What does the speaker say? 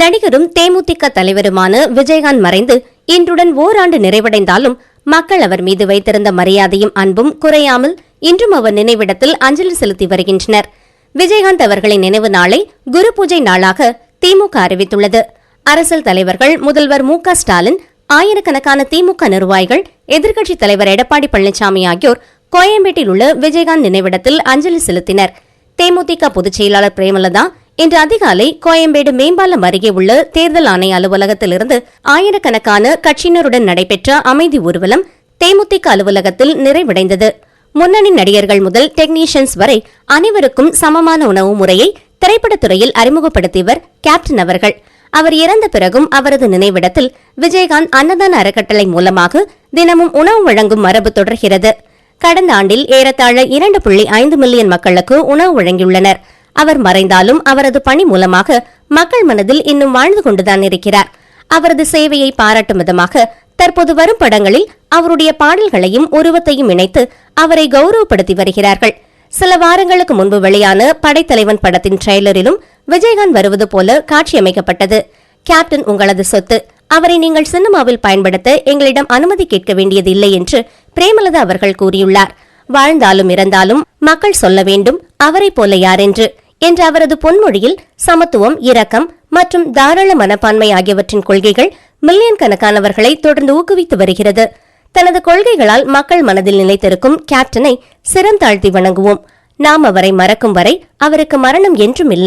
நடிகரும் தேமுதிக தலைவருமான விஜயகாந்த் மறைந்து இன்றுடன் ஓராண்டு நிறைவடைந்தாலும் மக்கள் அவர் மீது வைத்திருந்த மரியாதையும் அன்பும் குறையாமல் இன்றும் அவர் நினைவிடத்தில் அஞ்சலி செலுத்தி வருகின்றனர். விஜயகாந்த் அவர்களின் நினைவு நாளை குரு பூஜை நாளாக திமுக அறிவித்துள்ளது. அரசியல் தலைவர்கள் முதல்வர் மு க ஸ்டாலின் ஆயிரக்கணக்கான திமுக நிர்வாகிகள் எதிர்க்கட்சித் தலைவர் எடப்பாடி பழனிசாமி ஆகியோர் கோயம்பேட்டில் உள்ள விஜயகாந்த் நினைவிடத்தில் அஞ்சலி செலுத்தினர். தேமுதிக பொதுச் செயலாளர் பிரேமலதா இன்று அதிகாலை கோயம்பேடு மேம்பாலம் அருகே உள்ள தேர்தல் ஆணைய அலுவலகத்திலிருந்து ஆயிரக்கணக்கான கட்சியினருடன் நடைபெற்ற அமைதி ஊர்வலம் தேமுதிக அலுவலகத்தில் நிறைவடைந்தது. முன்னணி நடிகர்கள் முதல் டெக்னீஷியன்ஸ் வரை அனைவருக்கும் சமமான உணவு முறையை திரைப்படத்துறையில் அறிமுகப்படுத்தியவர் கேப்டன் அவர்கள். அவர் இறந்த பிறகும் அவரது நினைவிடத்தில் விஜயகாந்த் அன்னதான அறக்கட்டளை மூலமாக தினமும் உணவு வழங்கும் மரபு தொடர்கிறது. கடந்த ஆண்டில் ஏறத்தாழ இரண்டு புள்ளி ஐந்து மில்லியன் மக்களுக்கு உணவு வழங்கியுள்ளனர். அவர் மறைந்தாலும் அவரது பணி மூலமாக மக்கள் மனதில் இன்னும் வாழ்ந்து கொண்டுதான் இருக்கிறார். அவரது சேவையை பாராட்டும் விதமாக தற்போது வரும் படங்களில் அவருடைய பாடல்களையும் உருவத்தையும் இணைத்து அவரை கௌரவப்படுத்தி வருகிறார்கள். சில வாரங்களுக்கு முன்பு வெளியான படைத்தலைவன் படத்தின் ட்ரெய்லரிலும் விஜயகாந்த் வருவது போல காட்சியமைக்கப்பட்டது. கேப்டன் உங்களது சொத்து. அவரை நீங்கள் சினிமாவில் பயன்படுத்த எங்களிடம் அனுமதி கேட்க வேண்டியது இல்லை என்று பிரேமலதா அவர்கள் கூறியுள்ளார். வாழ்ந்தாலும் இறந்தாலும் மக்கள் சொல்ல வேண்டும் அவரைப் போல யாரென்று என்ற அவரது பொன்மொழியில் சமத்துவம் இரக்கம் மற்றும் தாராள மனப்பான்மை ஆகியவற்றின் கொள்கைகள் மில்லியன் கணக்கானவர்களை தொடர்ந்து ஊக்குவித்து வருகிறது. தனது கொள்கைகளால் மக்கள் மனதில் நிலைத்திருக்கும் கேப்டனை சிரம் தாழ்த்தி வணங்குவோம். நாம் அவரை மறக்கும் வரை அவருக்கு மரணம் என்றும் இல்லை.